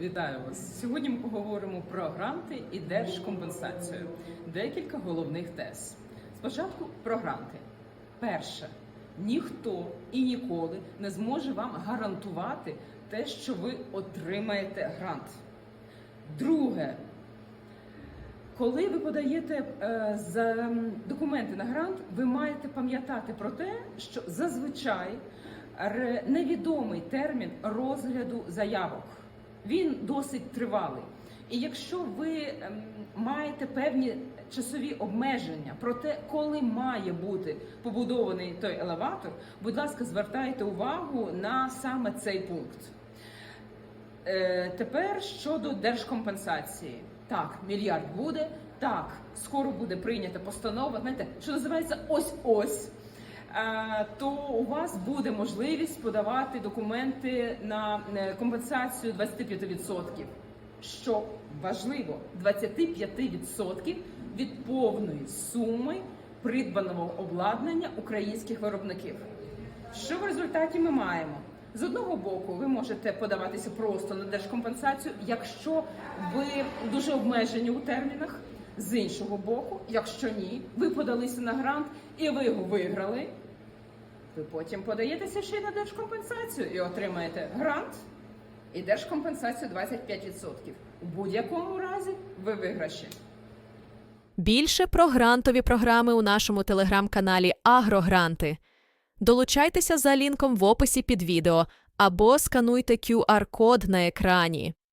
Вітаю вас! Сьогодні ми поговоримо про гранти і держкомпенсацію. Декілька головних тез. Спочатку про гранти. Перше, ніхто і ніколи не зможе вам гарантувати те, що ви отримаєте грант. Друге, коли ви подаєте е, за документи на грант, ви маєте пам'ятати про те, що зазвичай невідомий термін розгляду заявок. Він досить тривалий. І якщо ви ем, маєте певні часові обмеження про те, коли має бути побудований той елеватор, будь ласка, звертайте увагу на саме цей пункт. Е, тепер щодо держкомпенсації. Так, мільярд буде. Так, скоро буде прийнята постанова. Знаєте, що називається ось-ось. Е, то у вас буде можливість подавати документи на е, компенсацію 25%. Що важливо, 25% від повної суми придбаного обладнання українських виробників. Що в результаті ми маємо? З одного боку, ви можете подаватися просто на держкомпенсацію, якщо ви дуже обмежені у термінах. З іншого боку, якщо ні, ви подалися на грант і ви його виграли. Ви потім подаєтеся ще й на держкомпенсацію і отримаєте грант і держкомпенсацію 25%. У будь-якому разі ви виграші. Більше про грантові програми у нашому телеграм-каналі Агрогранти. Долучайтеся за лінком в описі під відео або скануйте QR-код на екрані.